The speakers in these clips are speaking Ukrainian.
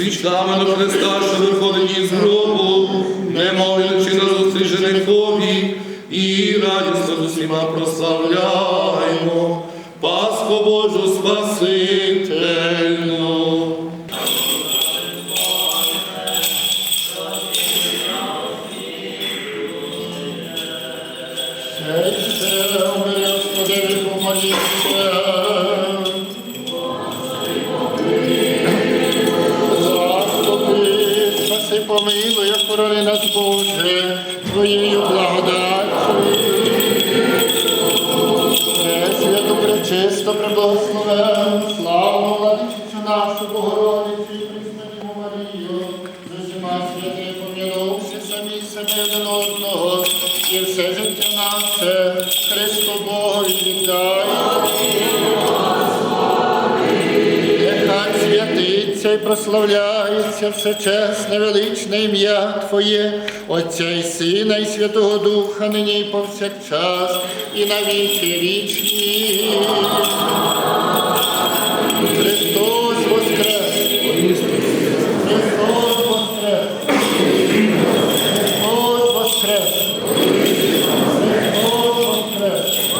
свічками до Христа, що виходить із гробу, не молячи на зустріч женихові, і радісно з усіма прославляємо. Пасху Божу Спасительну. Помилуй, нас, Боже, Твоєю благодаттю. Пресвяту, пречисто, преблагословен, славу владичицю нашу Богородицю і Пресвяту Марію, з усіма святими помінувши самі себе один одного, і все життя наше і прославляється всечесне величне ім'я Твоє, Отця і Сина, і Святого Духа, нині і повсякчас, і на віки вічні. Христос воскрес! Христос воскрес! Христос воскрес! Христос воскрес!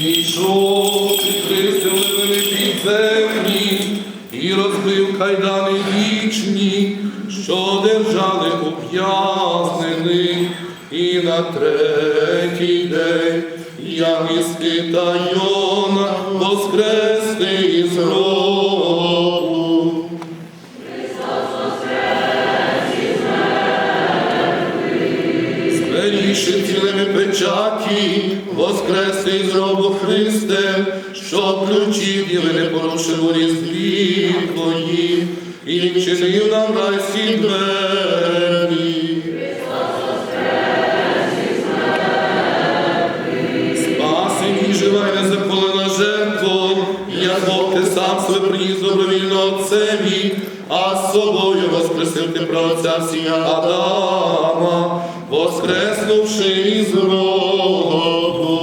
Війшов під Христом левини підземні і розбив кайдани вічні, що держали ув'язнених, і на третій день Янgiски та Йона воскрести із гробу. Скоріше цілими печаті, воскресли з гробу Христе, що ключі діли не порушив у різдві Твої, і чинив нам райські двері. Спаси і живай незаколена жертву, як Бог ти сам себе приніс добровільно Отцеві, а з собою воскресив ти про отця всіх Адама, воскреснувши із гробу.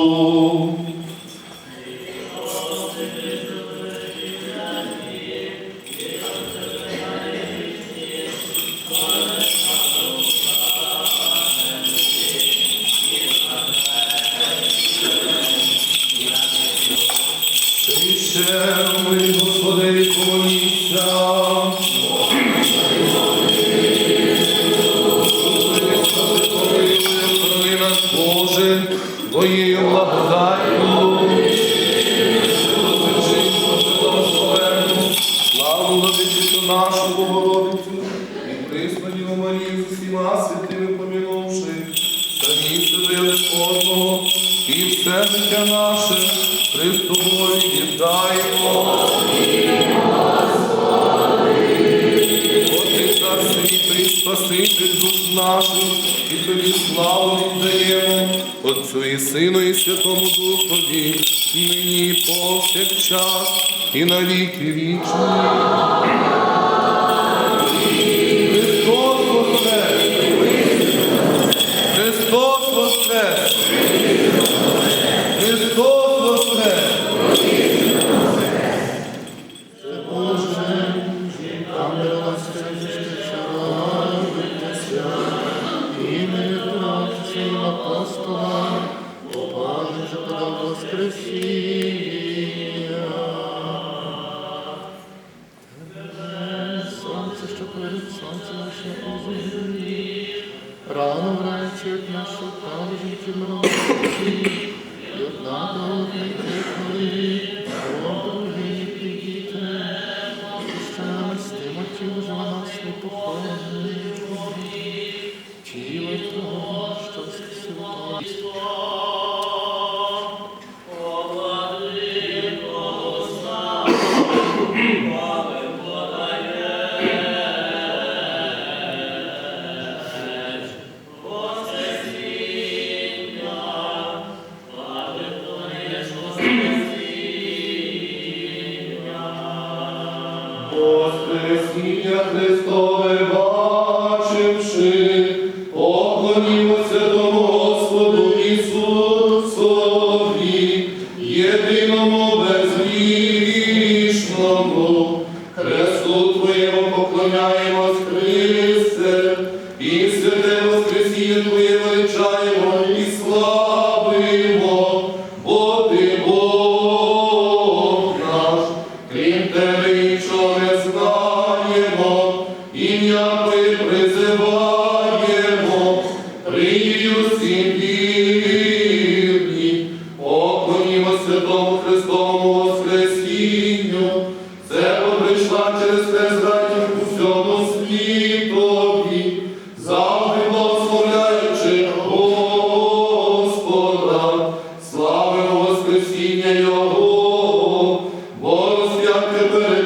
І все життя наше Христу Богу віддаємо. От цар світий, Спаситель душ наших, і тобі славу віддаємо, Отцю і Сину, і Святому Духові, нині повсякчас, і на віки вічні. Não duvido. Воскресіння Христове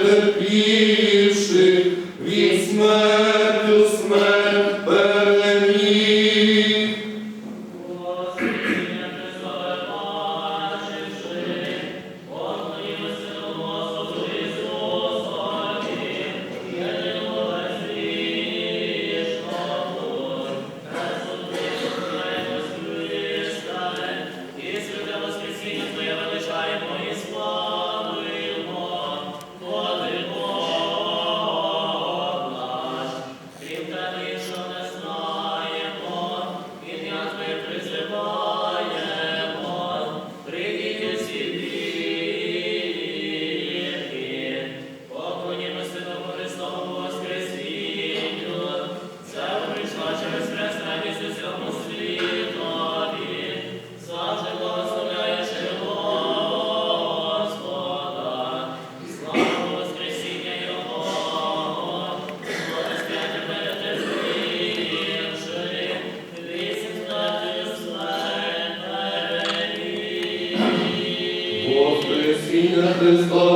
Philippines. Христос.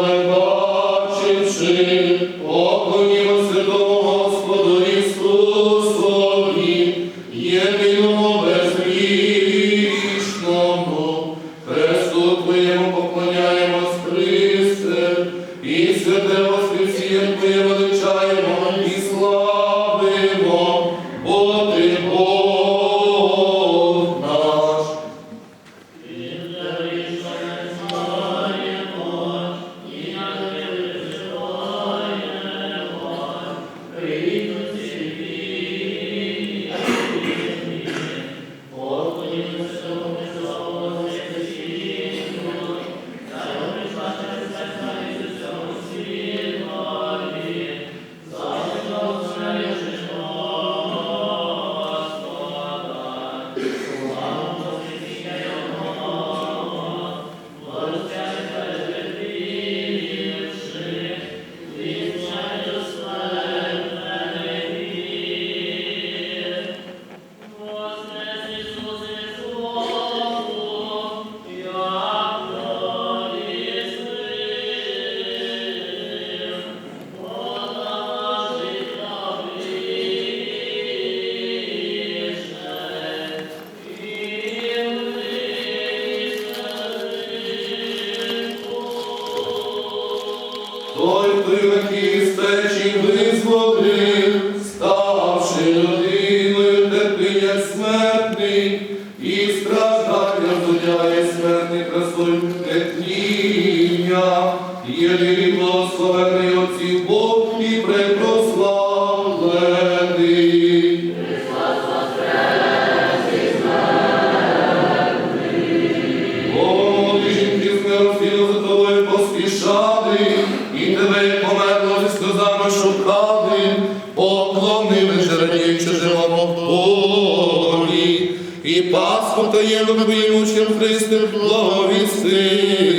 Твоєму пимучим Христе, благовістили.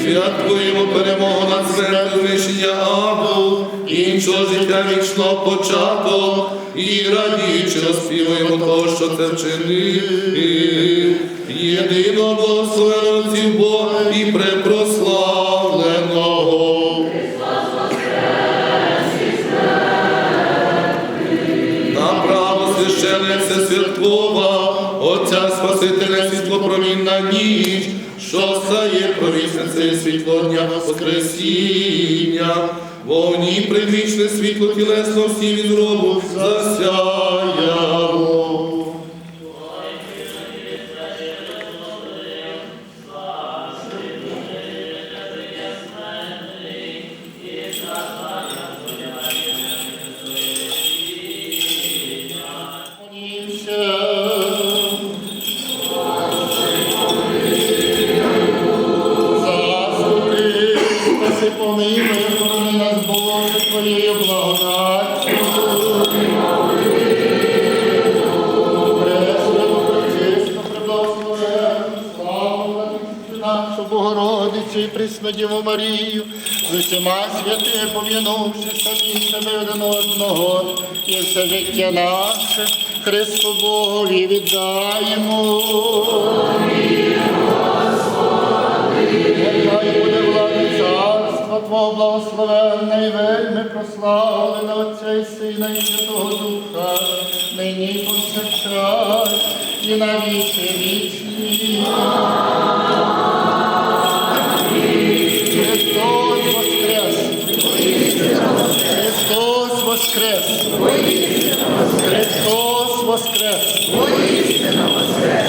Святкуємо перемогу над середу рішення Абу, іншого життя вічного початок, і радіючи розпіваємо того, що це вчинив. Єдиного благословенців Бога і препрослав. Спасителя світло промінна ніч, що стає провісницею світло дня Воскресіння, вогні привічне світло тілесно всі відробу засяяло. Пресну Діву Марію, з усіма святими пом'янувши самі себе один одного, і все життя наше Христу Богові віддаємо. Нехай буде влади царства Твого благословенна і вельми прославлена Отця і Сина і Святого Духа, нині повсякчас, і на віки вічні. Воскрес! Христос воскрес! Цей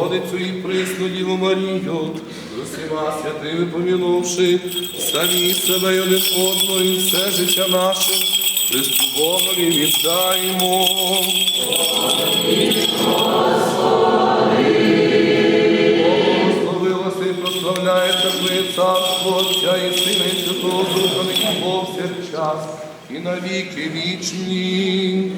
Богородицю і присну Діву Марію, усіма святими помінувши, самі себе й один одного і все життя наше, Христу Богові віддаємо. Благословилося і прославляється Твоє царство, Отця і Сина і Святого Духа, нині повсякчас, і на віки вічні.